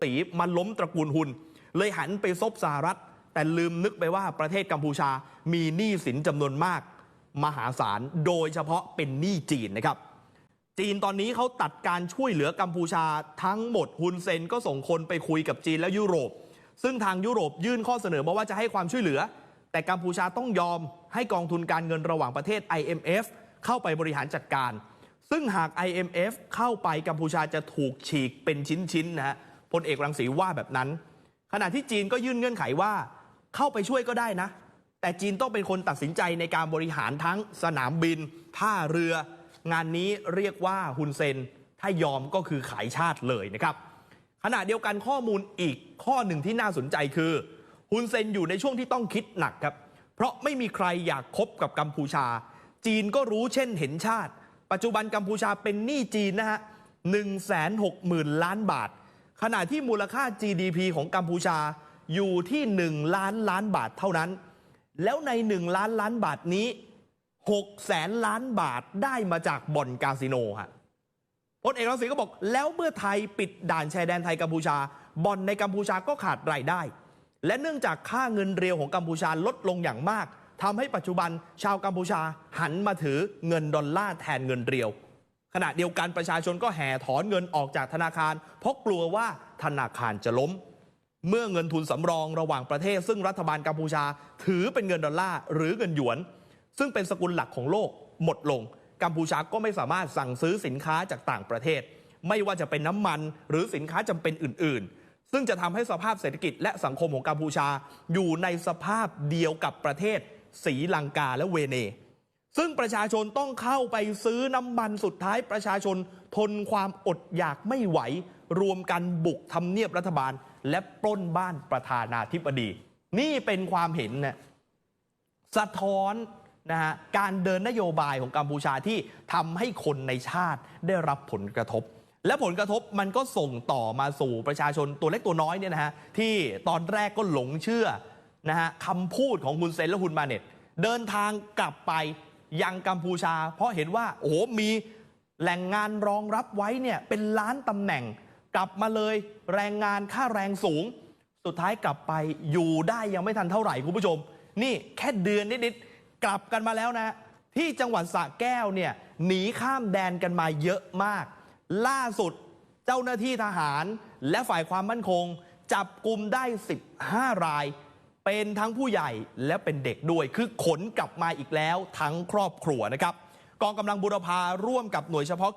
สีมาล้มตระกูลหุน เลยหันไปซบสหรัฐ แต่ลืมนึกไปว่าประเทศกัมพูชามีหนี้สินจำนวนมาก มหาศาลโดยเฉพาะเป็นหนี้จีนนะครับ จีนตอนนี้เขาตัดการช่วยเหลือกัมพูชาทั้งหมดฮุนเซนก็ส่งคนไปคุยกับจีนและยุโรป ซึ่งทางยุโรปยื่นข้อเสนอมาว่าจะให้ความช่วยเหลือ แต่กัมพูชาต้องยอมให้กองทุนการเงินระหว่างประเทศ IMF เข้าไปบริหารจัดการ ซึ่งหาก IMF เข้าไปกัมพูชาจะถูกฉีกเป็นชิ้นๆนะฮะ พลเอกรังสีว่าแบบนั้น ขณะที่จีนก็ยื่นเงื่อนไขว่า เข้าไปช่วยก็ได้นะ แต่จีนต้องเป็นคนตัดสินใจในการบริหารทั้งสนามบิน ท่าเรือ งานนี้เรียกว่าฮุนเซน ถ้ายอมก็คือขายชาติเลยนะครับขณะเดียวกันข้อมูลอีกข้อหนึ่งที่น่าสนใจคือฮุนเซนอยู่ในช่วงที่ต้องคิดหนักครับ เพราะไม่มีใครอยากคบกับกัมพูชา จีนก็รู้เช่นเห็นชาติ ปัจจุบันกัมพูชาเป็นหนี้จีนนะฮะ1 6 0 0 0 0 ล้านบาท ขณะที่มูลค่า GDP ของกัมพูชาอยู่ที่ 1 ล้านล้านบาทเท่านั้น แล้วใน 1 ล้านล้านบาทนี้6แสนล้านบาทได้มาจากบ่อนคาสิโนฮะพลเอกรังสีก็บอก แล้วเมื่อไทยปิดด่านชายแดนไทยกัมพูชาบ่อนในกัมพูชาก็ขาดรายได้ และเนื่องจากค่าเงินเรียวของกัมพูชาลดลงอย่างมากทำให้ปัจจุบันชาวกัมพูชาหันมาถือเงินดอลลาร์แทนเงินเรียว ขณะเดียวกันประชาชนก็แห่ถอนเงินออกจากธนาคาร เพราะกลัวว่าธนาคารจะล้ม เมื่อเงินทุนสำรองระหว่างประเทศ ซึ่งรัฐบาลกัมพูชา ถือเป็นเงินดอลลาร์หรือเงินหยวน ซึ่งเป็นสกุลหลักของโลกหมดลง กัมพูชาก็ไม่สามารถสั่งซื้อสินค้าจากต่างประเทศ ไม่ว่าจะเป็นน้ำมันหรือสินค้าจำเป็นอื่น ๆ ซึ่งจะทำให้สภาพเศรษฐกิจและสังคมของกัมพูชา อยู่ในสภาพเดียวกับประเทศศรีลังกาและเวเน ซึ่งประชาชนต้องเข้าไปซื้อน้ำมันสุดท้ายประชาชนทนความอดอยากไม่ไหว รวมกันบุกทำเนียบรัฐบาล และปล้นบ้านประธานาธิบดี นี่เป็นความเห็นนะสะท้อนนะฮะการเดินนโยบายของกัมพูชาที่ทำให้คนในชาติได้รับผลกระทบ และผลกระทบมันก็ส่งต่อมาสู่ประชาชนตัวเล็กตัวน้อยเนี่ยนะฮะที่ตอนแรกก็หลงเชื่อนะฮะคำพูดของฮุนเซนและฮุนมาเน็ตเดินทางกลับไป ยังกัมพูชา เพราะเห็นว่าโอ้โหมีแหล่งงานรองรับไว้เนี่ยเป็นล้านตำแหน่ง กลับมาเลยแรงงานค่าแรงสูง สุดท้ายกลับไปอยู่ได้ยังไม่ทันเท่าไหร่คุณผู้ชม นี่แค่เดือนนิดๆกลับกันมาแล้วนะ ที่จังหวัดสระแก้วเนี่ยหนีข้ามแดนกันมาเยอะมาก ล่าสุดเจ้าหน้าที่ทหารและฝ่ายความมั่นคง จับกลุ่มได้ 15 ราย เป็นทั้งผู้ใหญ่และเป็นเด็กด้วยคือขนกลับมาอีกแล้วทั้งครอบครัวนะครับกองกำลังบุรพาร่วมกับหน่วยเฉพาะ